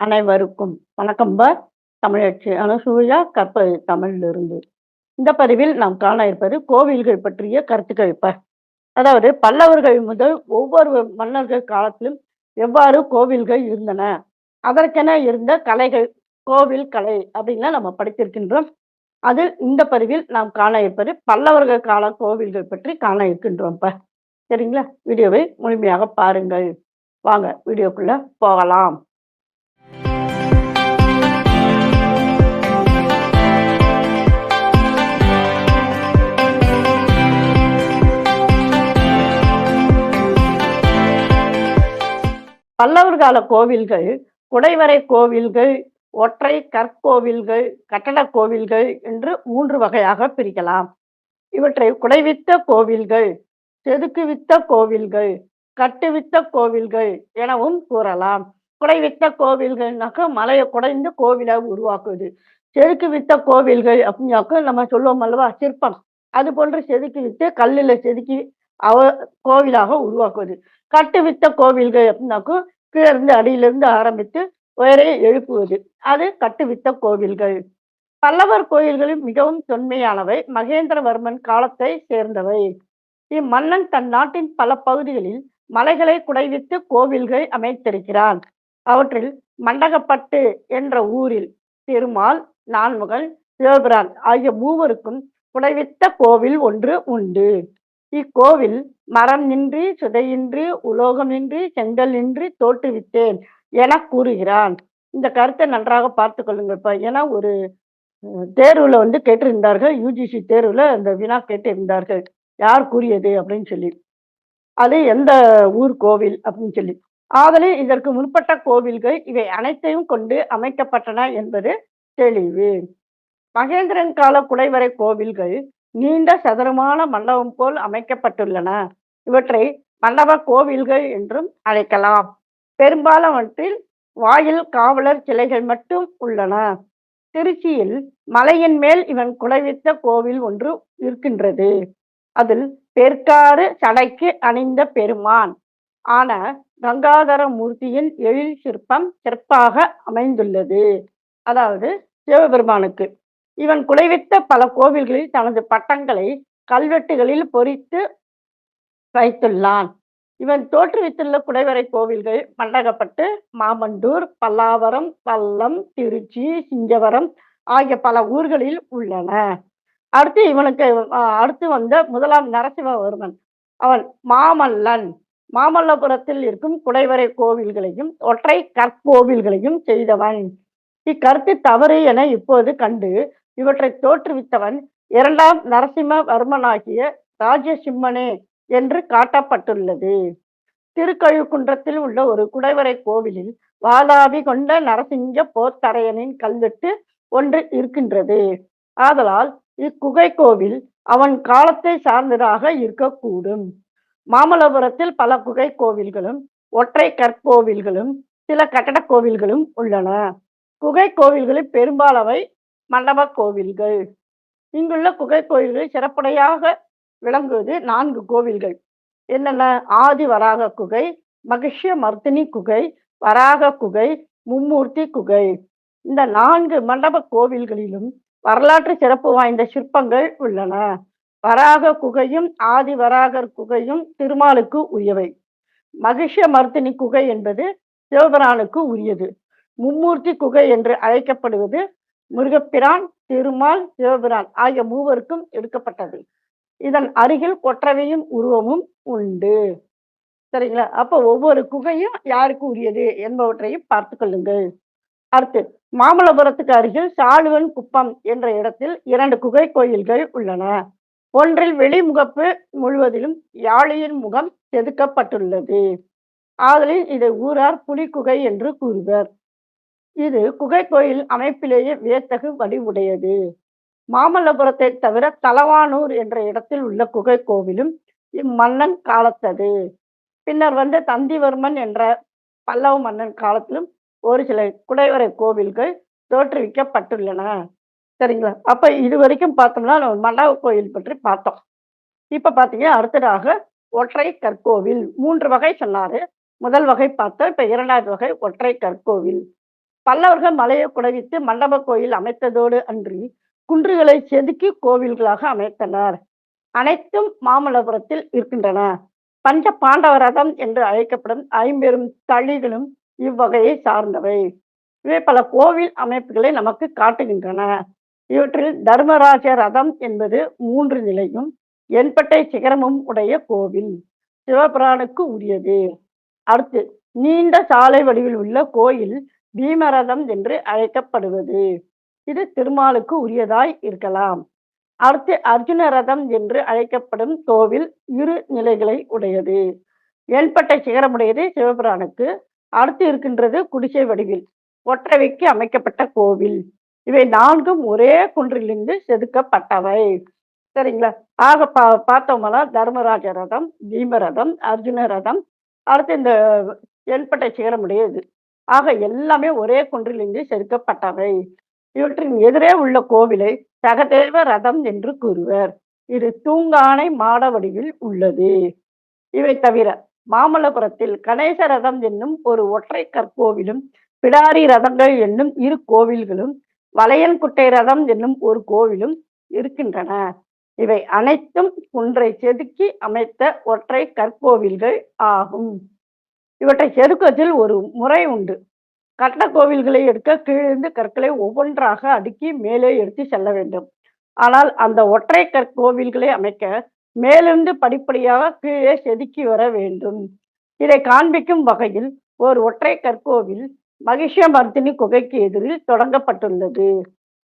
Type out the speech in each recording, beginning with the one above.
அனைவருக்கும் வணக்கம். ப தமிழச்சி அனுசூயா கற்பது தமிழிலிருந்து. இந்த பதிவில் நாம் காண இருப்பது கோவில்கள் பற்றிய கருத்துக்கள். இப்ப அதாவது பல்லவர்கள் முதல் ஒவ்வொரு மன்னர்கள் காலத்திலும் எவ்வாறு கோவில்கள் இருந்தன? அதற்கென இருந்த கலைகள் கோவில் கலை அப்படின்லாம் நம்ம படித்திருக்கின்றோம். அதில் இந்த பதிவில் நாம் காண இருப்பது பல்லவர்கள் கால கோவில்கள் பற்றி காண இருக்கின்றோம். இப்ப சரிங்களா? வீடியோவை முழுமையாக பாருங்கள். வாங்க வீடியோக்குள்ள போகலாம். பல்லவர் கால கோவில்கள் குடைவரை கோவில்கள் ஒற்றை கற்கோவில்கள் கட்டட கோவில்கள் என்று மூன்று வகையாக பிரிக்கலாம். இவற்றை குடைவித்த கோவில்கள் செதுக்குவித்த கோவில்கள் கட்டுவித்த கோவில்கள் எனவும் கூறலாம். குடைவித்த கோவில்கள்னாக்க மலையை குடைந்து கோவிலை உருவாக்குது. செதுக்கு வித்த கோவில்கள் அப்படின்னாக்க நம்ம சொல்லுவோம் அல்லவா சிற்பம். அது போன்று செதுக்கி வித்து கல்லில் செதுக்கி அவ கோவிலாக உருவாக்குவது கட்டுவித்த கோவில்கள் அப்படின்னாக்கும் கீழிருந்து அடியிலிருந்து ஆரம்பித்து உயரே எழுப்புவது. அது கட்டுவித்த கோவில்கள். பல்லவர் கோயில்களில் மிகவும் தொன்மையானவை. மகேந்திரவர்மன் காலத்தை சேர்ந்தவை. இம்மன்னன் தன் நாட்டின் பல பகுதிகளில் மலைகளை குடைவித்து கோவில்கள் அமைத்திருக்கிறான். அவற்றில் மண்டகப்பட்டு என்ற ஊரில் திருமால் நான்முகன் சிவபிரான் ஆகிய மூவருக்கும் குடைவித்த கோவில் ஒன்று உண்டு. இக்கோவில் மரம் நின்றி சுதையின்றி உலோகம் நின்றி செங்கல் நின்றி தோற்றுவித்தேன் என கூறுகிறான். இந்த கருத்தை நன்றாக பார்த்து கொள்ளுங்கப்பா ஏன்னா ஒரு தேர்வுல வந்து கேட்டிருந்தார்கள். யூஜிசி தேர்வுல அந்த வினா கேட்டிருந்தார்கள். யார் கூறியது அப்படின்னு சொல்லி. அது எந்த ஊர் கோவில் அப்படின்னு சொல்லி. ஆதலில் இதற்கு முற்பட்ட கோவில்கள் இவை அனைத்தையும் கொண்டு அமைக்கப்பட்டன என்பது தெளிவு. மகேந்திரன் கால குடைவரை கோவில்கள் நீண்ட சதுரமான மண்டபம் போல் அமைக்கப்பட்டுள்ளன. இவற்றை மண்டப கோவில்கள் என்றும் அழைக்கலாம். பெரும்பாலானவற்றில் வாயில் காவலர் சிலைகள் மட்டும் உள்ளன. திருச்சியில் மலையின் மேல் இவன் குடைவித்த கோவில் ஒன்று இருக்கின்றது. அதில் பெற்காறு சடைக்கு அணிந்த பெருமான் ஆன கங்காதர மூர்த்தியின் எழில் சிற்பம் சிறப்பாக அமைந்துள்ளது. அதாவது சிவபெருமானுக்கு. இவன் குலைவித்த பல கோவில்களில் தனது பட்டங்களை கல்வெட்டுகளில் பொறித்து வைத்துள்ளான். இவன் தோற்றுவித்துள்ள குடைவரை கோவில்கள் மண்டகப்பட்டு மாமண்டூர் பல்லாவரம் பல்லம் திருச்சி சிங்கவரம் ஆகிய பல ஊர்களில் உள்ளன. அடுத்து இவனுக்கு அடுத்து வந்த முதலாம் நரசிம்மவர்மன். அவன் மாமல்லன். மாமல்லபுரத்தில் இருக்கும் குடைவரை கோவில்களையும் ஒற்றை கற்கோவில்களையும் செய்தவன். இக்கருத்து தவறு என இப்போது கண்டு இவற்றை தோற்றுவித்தவன் இரண்டாம் நரசிம்மவர்மனாகிய ராஜசிம்மனே என்று காட்டப்பட்டுள்ளது. திருக்கழுக்குன்றத்தில் உள்ள ஒரு குடைவரை கோவிலில் வாதாபி கொண்ட நரசிங்க போத்தரையனின் கல்வெட்டு ஒன்று இருக்கின்றது. ஆதலால் இக்குகை கோவில் அவன் காலத்தை சார்ந்ததாக இருக்கக்கூடும். மாமல்லபுரத்தில் பல குகை கோவில்களும் ஒற்றை கற்கோவில்களும் சில கட்டட கோவில்களும் உள்ளன. குகை கோவில்களில் பெரும்பாலவை மண்டப கோவில்கள். இங்குள்ள குகை கோயில்கள் சிறப்புடையாக விளங்குவது நான்கு கோவில்கள். என்னென்ன? ஆதி வராக குகை மகிஷ்ய மர்த்தினி குகை வராக குகை மும்மூர்த்தி குகை. இந்த நான்கு மண்டப கோவில்களிலும் வரலாற்று சிறப்பு வாய்ந்த சிற்பங்கள் உள்ளன. வராக குகையும் ஆதி வராகர் குகையும் திருமாலுக்கு உரியவை. மகிஷ மர்த்தினி குகை என்பது சிவபிரானுக்கு உரியது. மும்மூர்த்தி குகை என்று அழைக்கப்படுவது முருகப்பிரான் திருமால் சிவபிரான் ஆகிய மூவருக்கும் எடுக்கப்பட்டது. இதன் அருகில் கொற்றவையும் உருவமும் உண்டு. சரிங்களா? அப்போ ஒவ்வொரு குகையும் யாருக்கு உரியது என்பவற்றையும் பார்த்து கொள்ளுங்கள். அடுத்து மாமல்லபுரத்துக்கு அருகில் சாலுவன் குப்பம் என்ற இடத்தில் இரண்டு குகை கோயில்கள் உள்ளன. ஒன்றில் வெளிமுகப்பு முழுவதிலும் யாழியின் முகம் செதுக்கப்பட்டுள்ளது. ஆதலில் இதை ஊரார் புலிக்குகை என்று கூறுவர். இது குகை கோயில் அமைப்பிலேயே வியத்தகு வடிவுடையது. மாமல்லபுரத்தை தவிர தலவானூர் என்ற இடத்தில் உள்ள குகை கோவிலும் இம்மன்னன் காலத்தது. பின்னர் வந்து தந்திவர்மன் என்ற பல்லவ மன்னன் காலத்திலும் ஒரு சில குடைவரை கோவில்கள் தோற்றுவிக்கப்பட்டுள்ளன. சரிங்களா? அப்ப இது வரைக்கும் பார்த்தோம்னா நம்ம மண்டப கோயில் பற்றி பார்த்தோம். இப்ப பாத்தீங்கன்னா அடுத்ததாக ஒற்றை கற்கோவில். மூன்று வகை சொன்னாரு. முதல் வகை பார்த்தோம். இப்ப இரண்டாவது வகை ஒற்றை கற்கோவில். பல்லவர்கள் மலையை குலவித்து மண்டப கோயில் அமைத்ததோடு அன்றி குன்றுகளை செதுக்கி கோவில்களாக அமைத்தனர். அனைத்தும் மாமல்லபுரத்தில் இருக்கின்றன. பஞ்ச பாண்டவ ரதம் என்று அழைக்கப்படும் ஐம்பெரும் தளிகளும் இவ்வகையை சார்ந்தவை. இவை பல கோவில் அமைப்புகளை நமக்கு காட்டுகின்றன. இவற்றில் தர்மராஜ ரதம் என்பது மூன்று நிலையும் எண்பட்டை சிகரமும் உடைய கோவில் சிவபிரானுக்கு உரியது. அடுத்து நீண்ட சாலை வடிவில் உள்ள கோயில் பீமரதம் என்று அழைக்கப்படுவது. இது திருமாலுக்கு உரியதாய் இருக்கலாம். அடுத்து அர்ஜுன ரதம் என்று அழைக்கப்படும் கோவில் இரு நிலைகளை உடையது. எண்பட்டை சிகரமுடையது சிவபிரானுக்கு. அடுத்து இருக்கின்றது குடிசை வடிவில் ஒற்றவைக்கு அமைக்கப்பட்ட கோவில். இவை நான்கும் ஒரே குன்றிலிருந்து செதுக்கப்பட்டவை. சரிங்களா? ஆக பா பார்த்தோம்னா தர்மராஜ ரதம் பீம ரதம் அர்ஜுன ரதம் அடுத்து இந்த எண்பட்டை சிகரமுடையது. ஆக எல்லாமே ஒரே குன்றிலிருந்து செதுக்கப்பட்டவை. இவற்றின் எதிரே உள்ள கோவிலை சகதேவ ரதம் என்று கூறுவர். இது தூங்கானை மாட வடிவில் உள்ளது. இவை தவிர மாமல்லபுரத்தில் கணேச ரதம் என்னும் ஒரு ஒற்றை கற்கோவிலும் பிடாரி ரதங்கள் என்னும் இரு கோவில்களும் வளையன்குட்டை ரதம் என்னும் ஒரு கோவிலும் இருக்கின்றன. இவை அனைத்தும் குன்றை செதுக்கி அமைத்த ஒற்றை கற்கோவில்கள் ஆகும். இவற்றை செதுக்குவதில் ஒரு முறை உண்டு. கட்ட கோவில்களை எடுக்க கீழிருந்து கற்களை ஒவ்வொன்றாக அடுக்கி மேலே எடுத்து செல்ல வேண்டும். ஆனால் அந்த ஒற்றை கற்கோவில்களை அமைக்க மேலிருந்து படிப்படியாக கீழே செதுக்கி வர வேண்டும். இதை காண்பிக்கும் வகையில் ஒரு ஒற்றை கற்கோவில் மகிஷமர்த்தினி குகைக்கு எதிரில் தொடங்கப்பட்டுள்ளது.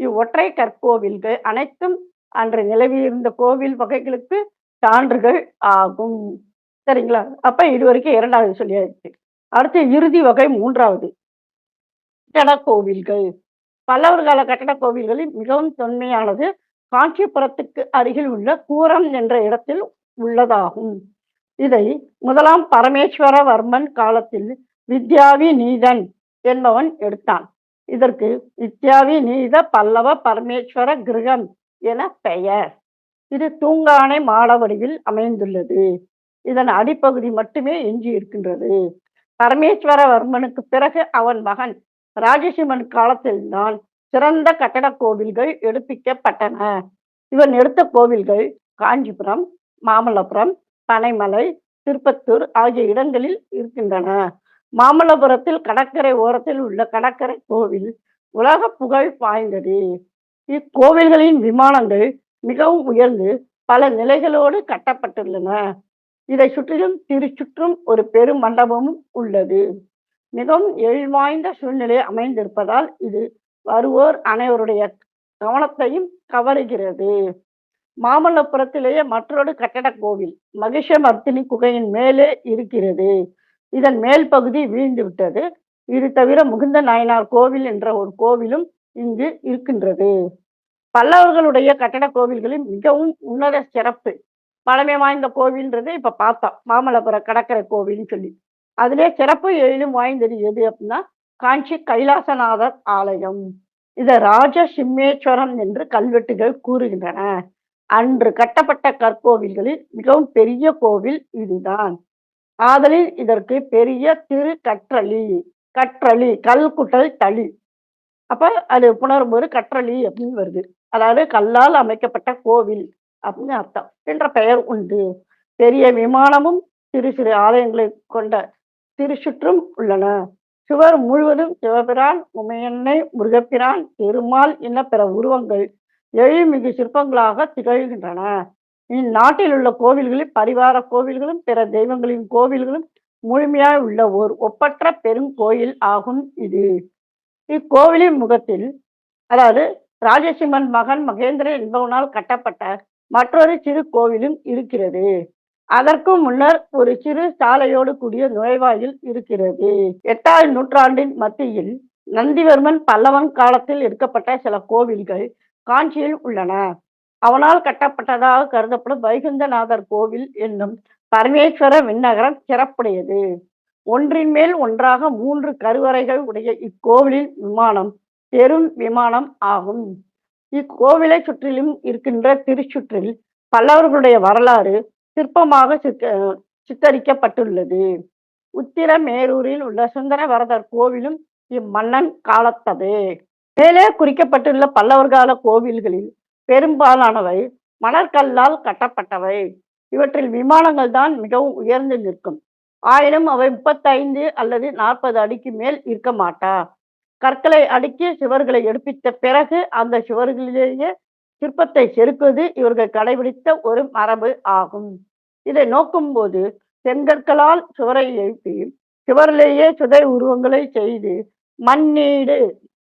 இவ்வொற்றை கற்கோவில்கள் அனைத்தும் அன்று நிலவியிருந்த கோவில் வகைகளுக்கு சான்றுகள் ஆகும். சரிங்களா? அப்ப இது வரைக்கும் இரண்டாவது சொல்லியாச்சு. அடுத்து இறுதி வகை மூன்றாவது. கட்டட கோவில்கள். பல்லவர் கால கட்டட கோவில்களில் மிகவும் தொன்மையானது. காஞ்சிபுரத்துக்கு அருகில் உள்ள கூரம் என்ற இடத்தில் உள்ளதாகும். இதை முதலாம் பரமேஸ்வரவர்மன் காலத்தில் வித்யாவி நீதன் என்பவன் எடுத்தான். இதற்கு வித்யாவி நீத பல்லவ பரமேஸ்வர கிரகம் என பெயர். இது தூங்கானை மாட வடிவில் அமைந்துள்ளது. இதன் அடிப்பகுதி மட்டுமே எஞ்சி இருக்கின்றது. பரமேஸ்வரவர்மனுக்கு பிறகு அவன் மகன் ராஜசிம்மன் காலத்தில்தான் சிறந்த கட்டட கோவில்கள் எடுப்பிக்கப்பட்டன. இவன் எடுத்த கோவில்கள் காஞ்சிபுரம் மாமல்லபுரம் பனைமலை திருப்பத்தூர் ஆகிய இடங்களில் இருக்கின்றன. மாமல்லபுரத்தில் கடற்கரை ஓரத்தில் உள்ள கடற்கரை கோவில் உலக புகழ் வாய்ந்தது. இக்கோவில்களின் விமானங்கள் மிகவும் உயர்ந்து பல நிலைகளோடு கட்டப்பட்டுள்ளன. இதை சுற்றிலும் திருச்சுற்றும் ஒரு பெரும் மண்டபமும் உள்ளது. மிகவும் எழில்வாய்ந்த சூழ்நிலை அமைந்திருப்பதால் இது வருவோர் அனைவருடைய கவனத்தையும் கவருகிறது. மாமல்லபுரத்திலேயே மற்றொரு கட்டட கோவில் மகிஷமர்த்தினி குகையின் மேலே இருக்கிறது. இதன் மேல் பகுதி வீழ்ந்து விட்டது இது தவிர முகுந்த நாயனார் கோவில் என்ற ஒரு கோவிலும் இங்கு இருக்கின்றது. பல்லவர்களுடைய கட்டட கோவில்களில் மிகவும் உன்னத சிறப்பு பழமை வாய்ந்த கோவில்ன்றது இப்ப பார்த்தோம். மாமல்லபுர கடற்கரை கோவில்னு சொல்லி. அதிலே சிறப்பு எழிலும் வாய்ந்தது எது அப்படின்னா காஞ்சி கைலாசநாதர் ஆலயம். இதை ராஜ சிம்மேஸ்வரம் என்று கல்வெட்டுகள் கூறுகின்றன. அன்று கட்டப்பட்ட கற்கோவில்களில் மிகவும் பெரிய கோவில் இதுதான். ஆதலில் இதற்கு பெரிய திரு கற்றளி கற்றளி கல்குட்டல் தளி. அப்ப அது புணரும்போது கற்றளி அப்படின்னு வருது. அதாவது கல்லால் அமைக்கப்பட்ட கோவில். அப்படின்னு அர்த்தம். என்ற பெயர் உண்டு. பெரிய விமானமும் சிறு சிறு ஆலயங்களை கொண்ட திருச்சுற்றும் உள்ளன. சுவர் முழுவதும் சிவபிரான் உமையன்னை முருகப்பிரான் பெருமாள் என பிற உருவங்கள் எழுமிகு சிற்பங்களாக திகழ்கின்றன. இந்நாட்டில் உள்ள கோவில்களில் பரிவார கோவில்களும் பிற தெய்வங்களின் கோவில்களும் முழுமையாய் உள்ள ஓர் ஒப்பற்ற பெருங்கோயில் ஆகும் இது. இக்கோவிலின் முகத்தில் அதாவது ராஜசிம்மன் மகன் மகேந்திரன் என்பவனால் கட்டப்பட்ட மற்றொரு சிறு கோவிலும் இருக்கிறது. அதற்கும் முன்னர் ஒரு சிறு சாலையோடு கூடிய நுழைவாயில் இருக்கிறது. எட்டாவது நூற்றாண்டின் மத்தியில் நந்திவர்மன் பல்லவன் காலத்தில் எடுக்கப்பட்ட சில கோவில்கள் காஞ்சியில் உள்ளன. அவனால் கட்டப்பட்டதாக கருதப்படும் வைகுந்தநாதர் கோவில் என்னும் பரமேஸ்வர விண்ணகரம் சிறப்புடையது. ஒன்றின் மேல் ஒன்றாக மூன்று கருவறைகள் உடைய இக்கோவிலின் விமானம் பெரும் விமானம் ஆகும். இக்கோவிலை சுற்றிலும் இருக்கின்ற திருச்சுற்றில் பல்லவர்களுடைய வரலாறு சிற்பமாக சித்தரிக்கப்பட்டுள்ளது. உத்திரமேரூரில் உள்ள சுந்தரவரதர் கோவிலும் இம்மன்னன் காலத்தது. மேலே குறிக்கப்பட்டுள்ள பல்லவர் கால கோவில்களில் பெரும்பாலானவை மணற்கல்லால் கட்டப்பட்டவை. இவற்றில் விமானங்கள் தான் மிகவும் உயர்ந்து நிற்கும். ஆயினும் அவை முப்பத்தைந்து அல்லது நாற்பது அடிக்கு மேல் இருக்க மாட்டா. கற்களை அடுக்கி சுவர்களை எடுப்பித்த பிறகு அந்த சுவர்களிலேயே சிற்பத்தை செருக்குவது இவர்கள் கடைபிடித்த ஒரு மரபு ஆகும். இதை நோக்கும்போது செங்கற்களால் சுவரை எழுப்பி சுவரிலேயே சுதை உருவங்களை செய்து மண்ணீடு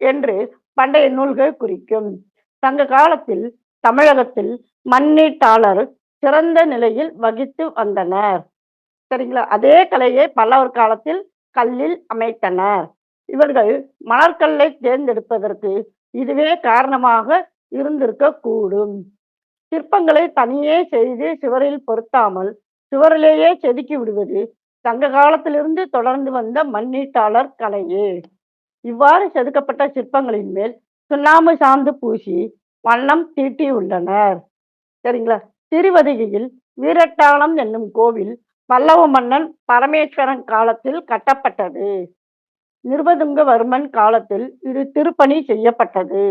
என்று பண்டைய நூல்கள் குறிக்கும். சங்க காலத்தில் தமிழகத்தில் மண்ணீட்டாளர் சிறந்த நிலையில் வகித்து வந்தனர். சரிங்களா? அதே கலையை பல்லவர் காலத்தில் கல்லில் அமைத்தனர். இவர்கள் மலர்கல்லை தேர்ந்தெடுப்பதற்கு இதுவே காரணமாக இருந்திருக்க கூடும் சிற்பங்களை தனியே செய்து சுவரில் பொருத்தாமல் சுவரிலேயே செதுக்கி விடுவது சங்க காலத்திலிருந்து தொடர்ந்து வந்த மண்ணீட்டாளர் கலையே. இவ்வாறு செதுக்கப்பட்ட சிற்பங்களின் மேல் சுண்ணாம்பு சாந்து பூசி வண்ணம் தீட்டியுள்ளனர். சரிங்களா? திருவதிகையில் வீரட்டாளம் என்னும் கோவில் பல்லவ மன்னன் பரமேஸ்வரன் காலத்தில் கட்டப்பட்டது. நிருபதுங்கவர்மன் காலத்தில் இது திருப்பணி செய்யப்பட்டது.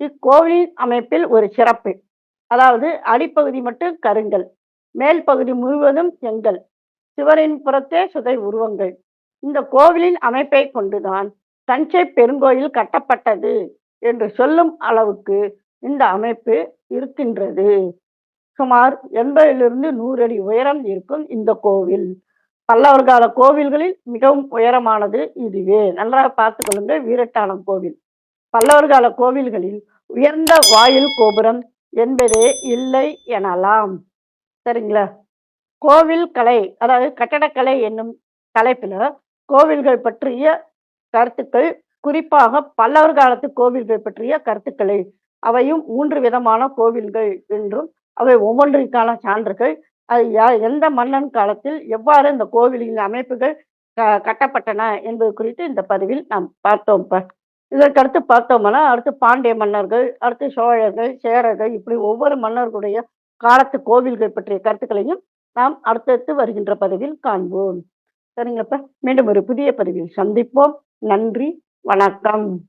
இக்கோவிலின் அமைப்பில் ஒரு சிறப்பு அதாவது அடிப்பகுதி மட்டும் கருங்கல் மேல் பகுதி முழுவதும் செங்கல் சிவரின் புறத்தே சுதை உருவங்கள். இந்த கோவிலின் அமைப்பை கொண்டுதான் தஞ்சை பெருங்கோயில் கட்டப்பட்டது என்று சொல்லும் அளவுக்கு இந்த அமைப்பு இருக்கின்றது. சுமார் எண்பதிலிருந்து நூறு அடி உயரம் இருக்கும் இந்த கோவில். பல்லவர் கால கோவில்களில் மிகவும் உயரமானது இதுவே. நன்றாக பார்த்து கொள்ளுங்க வீரட்டானம் கோவில். பல்லவர் கால கோவில்களில் உயர்ந்த வாயில் கோபுரம் என்பதே இல்லை எனலாம். சரிங்களா? கோவில் கலை அதாவது கட்டடக்கலை என்னும் தலைப்பில் கோவில்கள் பற்றிய கருத்துக்கள் குறிப்பாக பல்லவர் காலத்து கோவில்கள் பற்றிய கருத்துக்களை அவையும் மூன்று விதமான கோவில்கள் என்றும் அவை ஒவ்வொன்றிற்கான சான்றுகள் அது யா- எந்த மன்னன் காலத்தில் எவ்வாறு இந்த கோவிலின் அமைப்புகள் க- கட்டப்பட்டன என்பது குறித்து இந்த பதிவில் நாம் பார்த்தோம். இதற்கடுத்து பார்த்தோம்னா அடுத்து பாண்டிய மன்னர்கள் அடுத்து சோழர்கள் சேரர்கள் இப்படி ஒவ்வொரு மன்னர்களுடைய காலத்து கோவில்கள் பற்றிய கருத்துக்களையும் நாம் அடுத்தடுத்து வருகின்ற பதிவில் காண்போம். சரிங்களப்ப மீண்டும் ஒரு புதிய பதிவில் சந்திப்போம். நன்றி வணக்கம்.